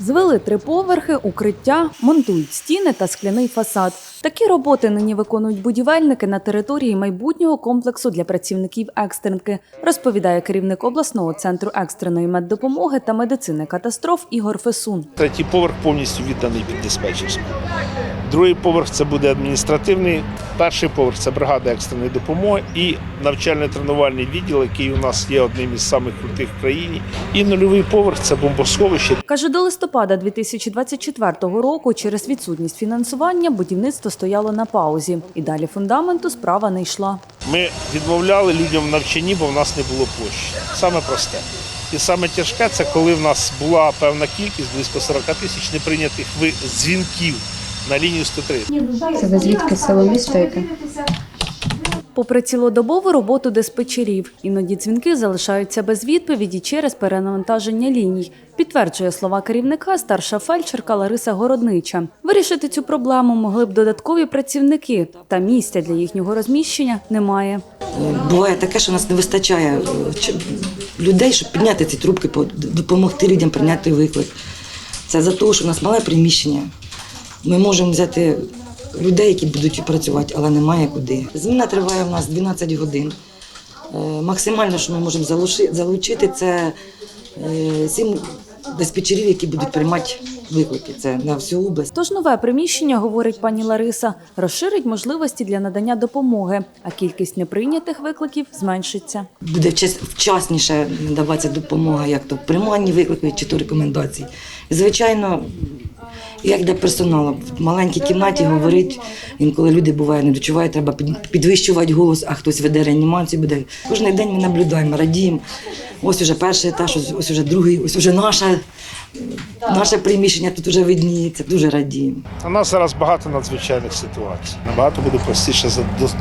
Звели три поверхи, укриття, монтують стіни та скляний фасад. Такі роботи нині виконують будівельники на території майбутнього комплексу для працівників екстренки, розповідає керівник обласного центру екстреної меддопомоги та медицини катастроф Ігор Фесун. Третій поверх повністю відданий під диспетчерську. Другий поверх це буде адміністративний. Перший поверх це бригада екстреної допомоги і навчально-тренувальний відділ, який у нас є одним із самих крутих в країні. І нульовий поверх це бомбосховище. Каже, до листопада 2024 року через відсутність фінансування будівництво стояло на паузі, і далі фундаменту справа не йшла. Ми відмовляли людям в навчанні, бо в нас не було площі. Саме просте. І саме тяжке це коли в нас була певна кількість, близько 40 тисяч неприйнятих дзвінків на лінію 103. Це ви звідки село місто? Попри цілодобову роботу диспетчерів, іноді дзвінки залишаються без відповіді через перенавантаження ліній, підтверджує слова керівника старша фельдшерка Лариса Городнича. Вирішити цю проблему могли б додаткові працівники, та місця для їхнього розміщення немає. Буває таке, що у нас не вистачає е, ч- людей, щоб підняти ці трубки, по- допомогти людям прийняти виклик. Це за те, що у нас мале приміщення. Ми можемо взяти людей, які будуть працювати, але немає куди. Зміна триває у нас 12 годин. Е, Максимально, що ми можемо залучи- залучити, це е, сім диспетчерів, які будуть приймати виклики. Це на всю область. Тож нове приміщення, говорить пані Лариса, розширить можливості для надання допомоги, а кількість неприйнятих викликів зменшиться. буде вчас- вчасніше надаватися допомога, як то приймальні виклики чи то рекомендації. Як для персоналу, в маленькій кімнаті говорить, інколи люди буває не дочувають, треба під- підвищувати голос, а хтось веде реанімацію. Буде. Кожен день ми наблюдаємо, радіємо. Ось уже перший етаж, ось, ось уже другий, ось уже наше, наше приміщення тут вже видніється, дуже радіємо. У нас зараз багато надзвичайних ситуацій. Набагато буде простіше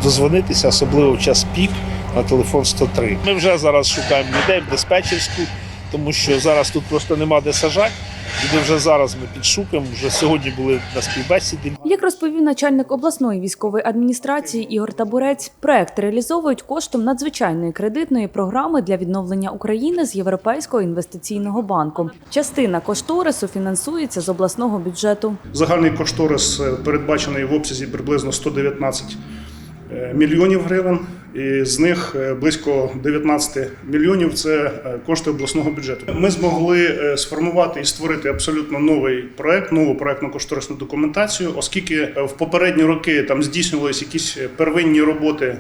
дозвонитися, особливо в час пік на телефон 103. Ми вже зараз шукаємо людей в диспетчерську, тому що зараз тут просто нема де сажати. І вже зараз ми підшукаємо. Вже сьогодні були на співбесіді. Як розповів начальник обласної військової адміністрації Ігор Табурець, проект реалізовують коштом надзвичайної кредитної програми для відновлення України з Європейського інвестиційного банку. Частина кошторису фінансується з обласного бюджету. Загальний кошторис е, передбачений в обсязі приблизно 119 е, мільйонів гривень. І з них е, близько 19 мільйонів це е, кошти обласного бюджету. Ми змогли е, сформувати і створити абсолютно новий проект, нову проектну кошторисну документацію, оскільки в попередні роки там здійснювалися якісь первинні роботи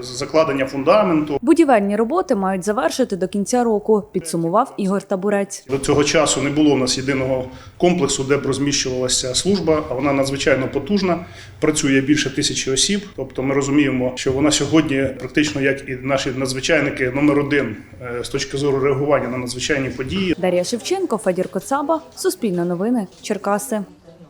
закладення фундаменту, Будівельні роботи мають завершити до кінця року, підсумував Ігор Табурець. До цього часу не було у нас єдиного комплексу, де б розміщувалася служба, а вона надзвичайно потужна. Працює більше тисячі осіб. Тобто ми розуміємо, що вона сьогодні практично як і наші надзвичайники номер один е, з точки зору реагування на надзвичайні події. Дар'я Шевченко, Федір Коцаба, Суспільне новини, Черкаси.